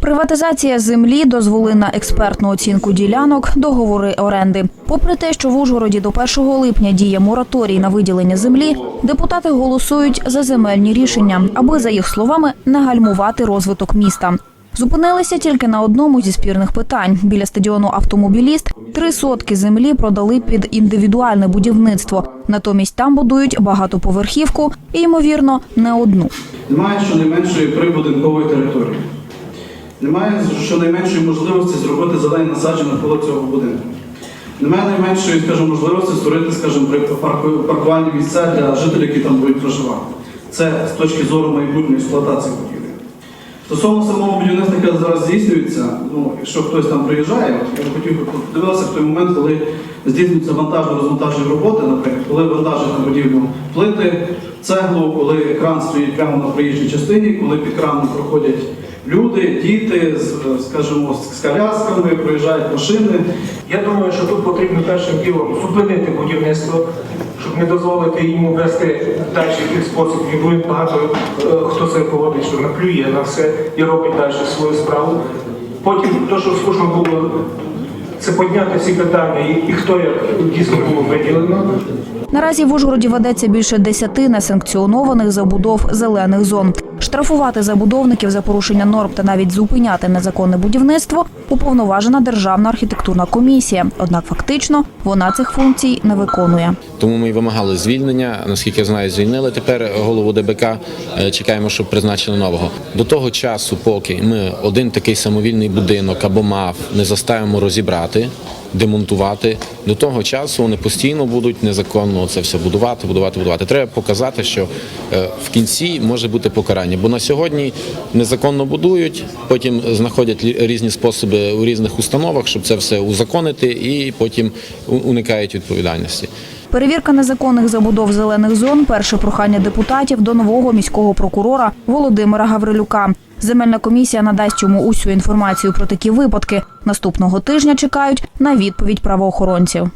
Приватизація землі, дозволи на експертну оцінку ділянок, договори оренди. Попри те, що в Ужгороді до 1 липня діє мораторій на виділення землі, депутати голосують за земельні рішення, аби за їх словами не гальмувати розвиток міста. Зупинилися тільки на одному зі спірних питань. Біля стадіону автомобіліст три сотки землі продали під індивідуальне будівництво. Натомість там будують багатоповерхівку і, ймовірно, не одну. Немає щонайменшої прибудинкової території. Немає щонайменшої можливості зробити зелені насадження навколо цього будинку. Немає найменшої, скажімо, можливості створити, скажімо, паркувальні місця для жителів, які там будуть проживати. Це з точки зору майбутньої експлуатації будівлі. Стосовно самого будівництва, яке зараз здійснюється, ну, якщо хтось там приїжджає, я б хотів подивитися в той момент, коли здійснюються вантажно-розвантажні роботи, наприклад, коли вантажать будівлю плити, цеглу, коли кран стоїть прямо на проїжджій частині, коли під краном проходять люди, діти, скажімо, з колясками, проїжджають машини. Я думаю, що тут потрібно першим ділом зупинити будівництво, щоб не дозволити йому вести далі такий спосіб. І буде багато е, хто це поводить, що наплює на все і робить далі свою справу. Потім, то, що слушно було, це підняти ці питання і хто як дійсно було виділено. Наразі в Ужгороді ведеться більше десяти несанкціонованих забудов зелених зон. Штрафувати забудовників за порушення норм та навіть зупиняти незаконне будівництво уповноважена державна архітектурна комісія. Однак фактично вона цих функцій не виконує. Тому ми вимагали звільнення. Наскільки я знаю, звільнили тепер голову ДБК. Е, Чекаємо, щоб призначили нового. До того часу, поки ми один такий самовільний будинок або мав не заставимо розібрати, демонтувати. До того часу вони постійно будуть незаконно це все будувати, будувати, будувати. Треба показати, що е, в кінці може бути покарання. Бо на сьогодні незаконно будують, потім знаходять різні способи у різних установах, щоб це все узаконити, і потім уникають відповідальності. Перевірка незаконних забудов зелених зон перше прохання депутатів до нового міського прокурора Володимира Гаврилюка. Земельна комісія надасть йому усю інформацію про такі випадки. Наступного тижня чекають на відповідь правоохоронців.